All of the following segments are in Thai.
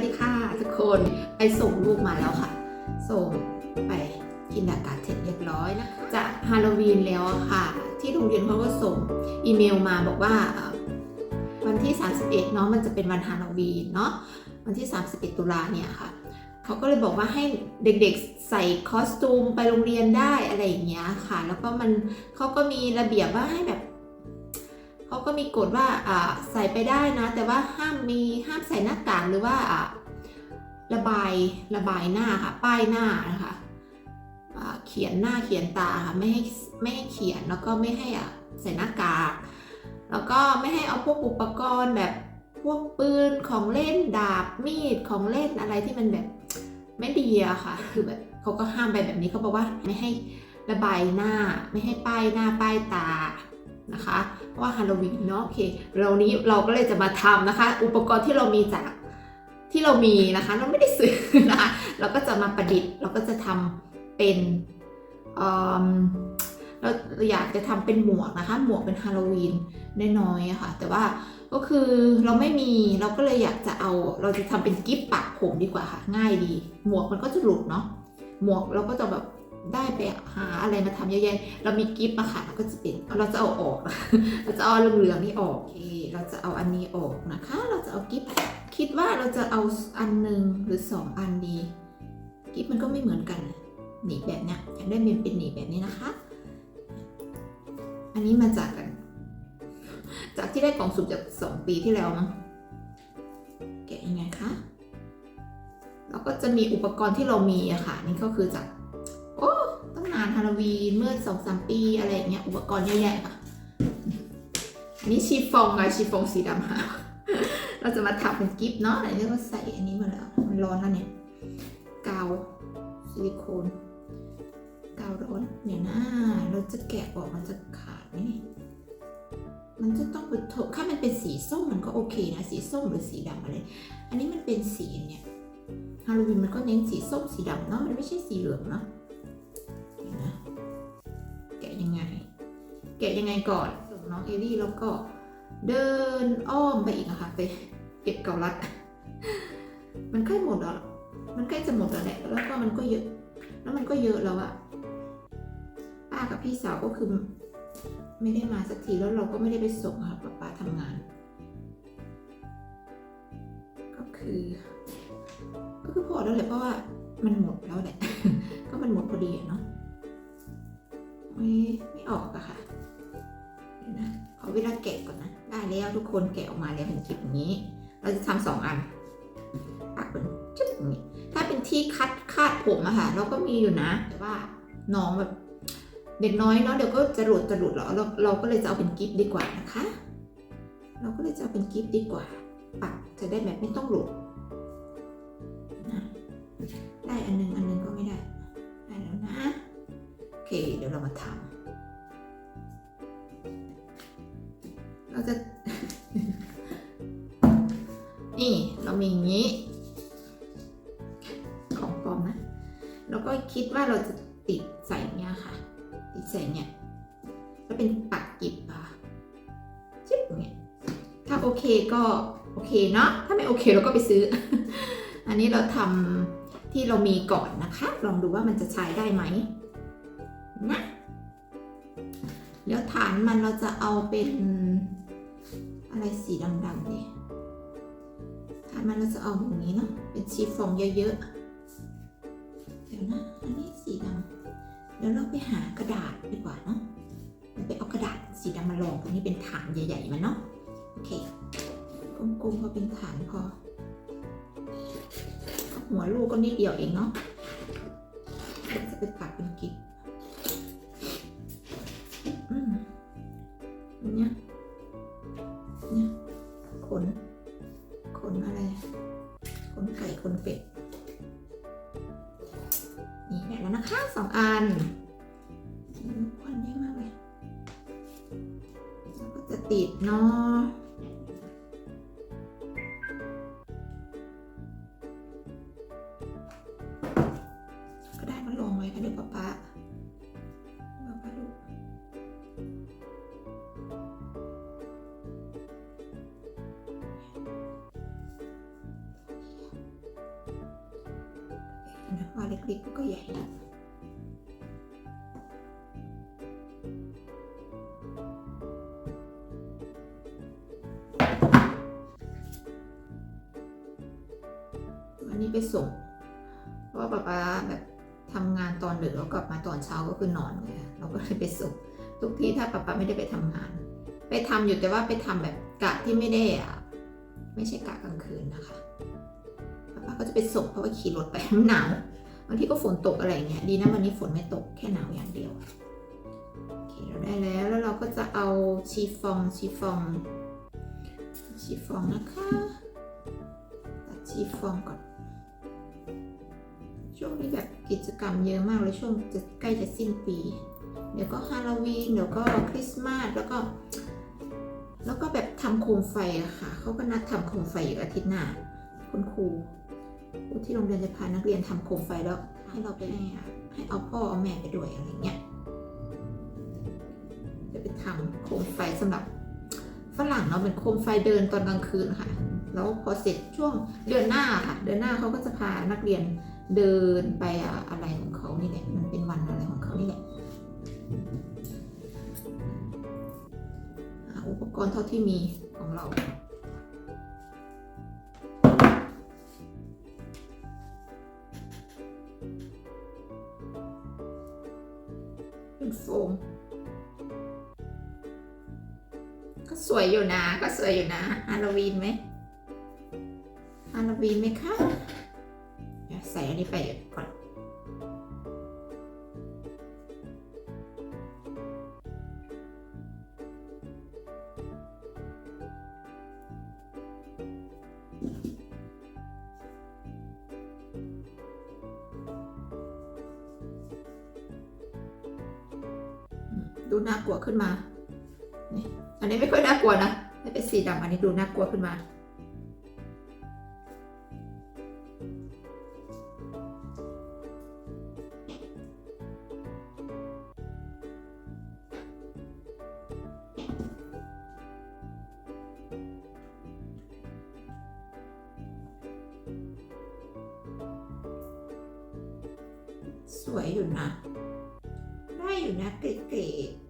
สดีค่ะทุกคนไปส่งลูกมาแล้วค่ะ ส่งไปกินอากาเสร็จเรียบร้อยนะจะฮาโลวีนแล้วอะค่ะ ที่โรงเรียนเขาก็ส่งอีเมลมาบอกว่าวันที่ 31เนาะมันจะเป็นวันฮาโลวีนเนาะวันที่ 31 ตุลาเนี่ยค่ะเขาก็เลยบอกว่าให้เด็กๆใส่คอสตูมไปโรงเรียนได้อะไรอย่างเงี้ยค่ะ แล้วก็มันเขาก็มีระเบียบว่าให้แบบ เขาก็มีกฎว่าใส่ไปได้นะ แต่ว่าห้ามมีห้ามใส่หน้ากากหรือว่าระบายระบายหน้าค่ะป้ายหน้านะคะเขียนหน้าเขียนตาค่ะไม่ให้ไม่ให้เขียนแล้วก็ไม่ให้อะใส่หน้ากากแล้วก็ไม่ให้เอาพวกอุปกรณ์แบบพวกปืนของเล่นดาบมีดของเล่นอะไรที่มันแบบไม่ดีอะค่ะ คือแบบเขาก็ห้ามไปแบบนี้เขาบอกว่าไม่ให้ระบายหน้า ไม่ให้ป้ายหน้าป้ายตา นะคะว่าฮาโลวีนเนาะโอเคเรานี้เราก็เลยจะมาทำนะคะ อุปกรณ์ที่เรามีจากที่เรามีนะคะ เราไม่ได้ซื้อนะคะเราก็จะมาประดิษฐ์เราก็จะทำเป็นเเราอยากจะทำเป็นหมวกนะคะ หมวกเป็นฮาโลวีนน้อยๆอะค่ะ แต่ว่าก็คือเราไม่มีเราก็เลยอยากจะเอาเราจะทำเป็นกิฟต์ปักผมดีกว่าค่ะ ง่ายดี หมวกมันก็จะหลุดเนาะหมวกเราก็จะแบบ ได้ไปหาอะไรมาทำเยอะแยะเรามีกิฟต์มาค่ะเราก็จะเป็นเราจะเอาออก เราจะเอาเหลืองๆนี่ออกโอเคเราจะเอาอันนี้ออกนะคะ เราจะเอากิฟต์คิดว่าเราจะเอาอันหนึ่งหรือสองอันดีกิฟต์มันก็ไม่เหมือนกันหนีแบบเนี้ยอยากได้เป็นเป็นหนีแบบนี้นะคะ อันนี้มาจากกัน จากที่ได้กล่องสุ่มจากสองปีที่แล้วมั้งแกะยังไงคะเราก็จะมีอุปกรณ์ที่เรามีอะค่ะ นี่ก็คือจาก ตั้งนาวีนเมื่อสองสามปีอะไรอย่างเงี้ยอุปกรณ์เยอะแยะค่ะอันนี้ชีฟองไงชีฟองสีดำค่ะเราจะมาทำเป็นกิฟต์เนาะไหนเรียกว่าใส่อันนี้มาแล้วมันร้อนแล้วเนี่ยกาวซิลิโคนกาวร้อนเนี่ยนะเราจะแกะออกมันจะขาดไหมเนี่ยมันจะต้องเป็นโทนถ้ามันเป็นสีส้มมันก็โอเคนะ สีส้มหรือสีดำอะไร อันนี้มันเป็นสีเนี่ยฮาโลวีนมันก็เน้นสีส้มสีดำเนาะ มันไม่ใช่สีเหลืองเนาะ แกะยังไงก่อนส่งน้องเอลี่แล้วก็เดินอ้อมไปอีกอะคะไปเก็บเกาลัด มันใกล้หมดแล้ว มันใกล้จะหมดแล้วแหละ แล้วก็มันก็เยอะ แล้วมันก็เยอะแล้วอะป้ากับพี่สาวก็คือ ไม่ได้มาสักทีแล้วเราก็ไม่ได้ไปส่งค่ะป้าป้าทำงาน ก็คือ ก็คือพอแล้วแหละเพราะว่ามันหมดแล้วแหละ ก็มันหมดพอดีเนาะ ไม่ไม่ออกอะค่ะ เวลาแกะก่อนนะ ได้แล้วทุกคนแกะออกมาแล้วเป็นคลิปอย่างนี้ เราจะทำสองอันปักเป็นจุดอย่างนี้ถ้าเป็นที่คัดคาดผมอะค่ะเราก็มีอยู่นะ แต่ว่าน้องแบบเด็กน้อยเนาะเดี๋ยวก็จะหลุดจะหลุดแล้วเราเราก็เลยจะเอาเป็นกิฟต์ดีกว่านะคะ เราก็เลยจะเอาเป็นกิฟต์ดีกว่า ปักจะได้แบบไม่ต้องหลุดนะได้อันหนึงอันหนึงก็ไม่ได้ได้แล้วนะโอเคเดี๋ยวเรามาทำ เราจะ นี่เรามีอย่างนี้ ของปลอมนะ แล้วก็คิดว่าเราจะติดใส่เนี้ยค่ะ ติดใส่เนี้ยแล้วเป็นปักกิบอะชิบเนี้ยถ้าโอเคก็โอเคเนาะ ถ้าไม่โอเคเราก็ไปซื้อ อันนี้เราทำที่เรามีก่อนนะคะ ลองดูว่ามันจะใช้ได้ไหมนะ เดี๋ยวฐานมันเราจะเอาเป็น อะไรสีดำๆเนี่ยฐานมันเราจะเอาอย่างนี้เนาะ เป็นชีฟองเยอะๆ เดี๋ยวนะ อันนี้สีดำเดี๋ยวเราไปหากระดาษดีกว่าเนาะไปเอากระดาษสีดำมาลองตรงนี้เป็นฐานใหญ่ๆมันเนาะ โอเค กลมๆพอเป็นฐานพอ หัวลูกก็นิดเดียวเองเนาะจะไปปัก มาลองไว้ค่ะเดี๋ยว ป๊าป๊าป๊าป๊าดูนเหนะวันนี้ไปส่งเราะว่าป๊าป๊าแบบทำงานตอนดึกแล้วกลับมาตอนเช้าก็คือนอนไงเราก็เลยไปส่งทุกที่ถ้าป๊าป๊าไม่ได้ไปทำงาน ไปทำอยู่แต่ว่าไปทำแบบกะที่ไม่ได้อะไม่ใช่กะกลางคืนนะคะป๊าป๊าก็จะไปส่งเพราะว่าขี่รถไปมันหนาวบางทีก็ฝนตกอะไรเงี้ยดีนะวันนี้ฝนไม่ตกแค่หนาวอย่างเดียวโอเคเราได้แล้วแล้วเราก็จะเอาชีฟองชีฟองชีฟองนะคะตัดชีฟองก่อน ช่วงนี้แบบกิจกรรมเยอะมากเลยช่วงจะใกล้จะสิ้นปี เดี๋ยวก็ฮาโลวีนเดี๋ยวก็คริสต์มาสแล้วก็ แล้วก็แบบทำโคมไฟอะค่ะเขาก็นัดทำโคมไฟอยู่อาทิตย์หน้าคุณครูที่โรงเรียนจะพานักเรียนทำโคมไฟแล้ว ให้เราไปให้อะให้เอาพ่อเอาแม่ไปด้วยอะไรเงี้ยจะไปทำโคมไฟสำหรับฝรั่งเนาะเป็นโคมไฟเดินตอนกลางคืนค่ะ แล้วพอเสร็จช่วงเดือนหน้าค่ะ เดือนหน้าเขาก็จะพานักเรียน เดินไปอะอะไรของเขานี่แหละ มันเป็นวันอะไรของเขานี่แหละอุปกรณ์เท่าที่มีของเราเป็นโฟมก็สวยอยู่นะ ก็สวยอยู่นะฮาโลวีนไหมฮาโลวีนไหมคะ ที่ไปก่อนดูน่ากลัวขึ้นมา อันนี้ไม่ค่อยน่ากลัวนะ ไม่เป็นสีดำอันนี้ดูน่ากลัวขึ้นมา สวยอยู่นะ ได้อยู่นะเก๋ๆ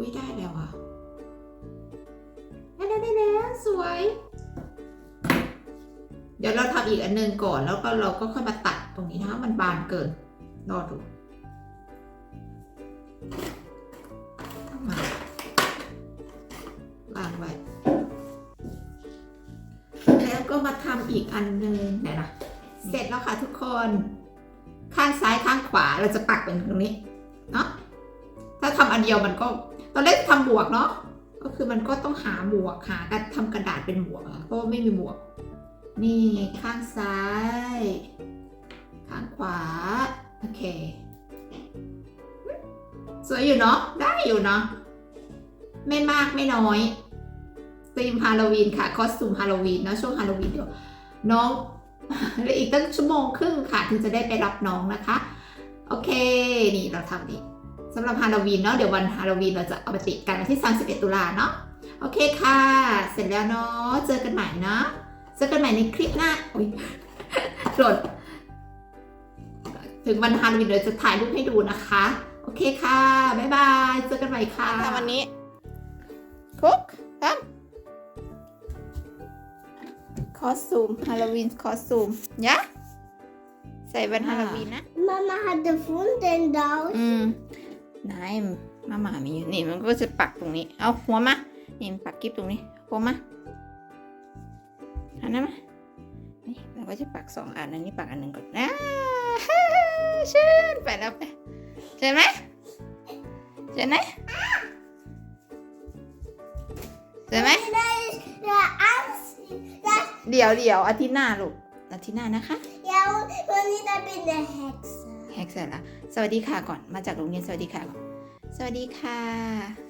อุ้ยได้แล้วอะได้แล้วได้แล้วสวย เดี๋ยวเราทำอีกอันหนึงก่อนแล้วก็เราก็ค่อยมาตัดตรงนี้นะมันบานเกินรอดูเอามาวางไว้ แล้วก็มาทำอีกอันหนึงไหนนะเสร็จแล้วค่ะทุกคน ข้างซ้ายข้างขวาเราจะปักเป็นตรงนี้เนาะถ้าทำอันเดียวมันก็ ตอนแรกทำบวกเนาะก็คือมันก็ต้องหาหมวกหาการทำกระดาษเป็นหมวกอะเพราะไม่มีหมวก นี่ข้างซ้าย ข้างขวา โอเค สวยอยู่เนาะได้อยู่เนาะไม่มากไม่น้อยธีมฮาโลวีนค่ะ คอสตูมฮาโลวีนเนาะช่วงฮาโลวีนเดี๋ยวน้องเหลืออีกตั้งชั่วโมงครึ่งค่ะ ถึงจะได้ไปรับน้องนะคะ โอเค นี่เราทำนี่ สำหรับฮาโลวีนเนาะเดี๋ยววันฮาโลวีนเราจะเอาไปติดกันวันที่ 31 ตุลาเนาะโอเคค่ะ เสร็จแล้วเนาะเจอกันใหม่เนาะเจอกันใหม่ในคลิปหน้าอุ้ยหล่นถึงวันฮาโลวีนเดี๋ยวจะถ่ายรูปให้ดูนะคะ โอเคค่ะบ๊ายบายเจอกันใหม่ค่ะทำวันนี้คุกทำคอสตูมฮาโลวีนคอสตูมยะใส่วันฮาโลวีนนะ Mama hat gefunden da. อื มไหนมาหมามีอยู่นี่มันก็จะปักตรงนี้ เอาหัวมา นี่มันปักกิ๊บตรงนี้หัวมาหันหน้ามานี่เราก็จะปักสองอันอันนี้ปักอันหนึ่งก่อนนะชื่นไปแล้วไปเจอไหมเจอไหมเจอไหมเดี๋ยวเดี๋ยวอาทิตย์หน้าลูกอาทิตย์หน้านะคะ Ja, und nicht ein bisschen Hexe. แฮกเสร็จละสวัสดีค่ะก่อนมาจากโรงเรียนสวัสดีค่ะก่อนสวัสดีค่ะ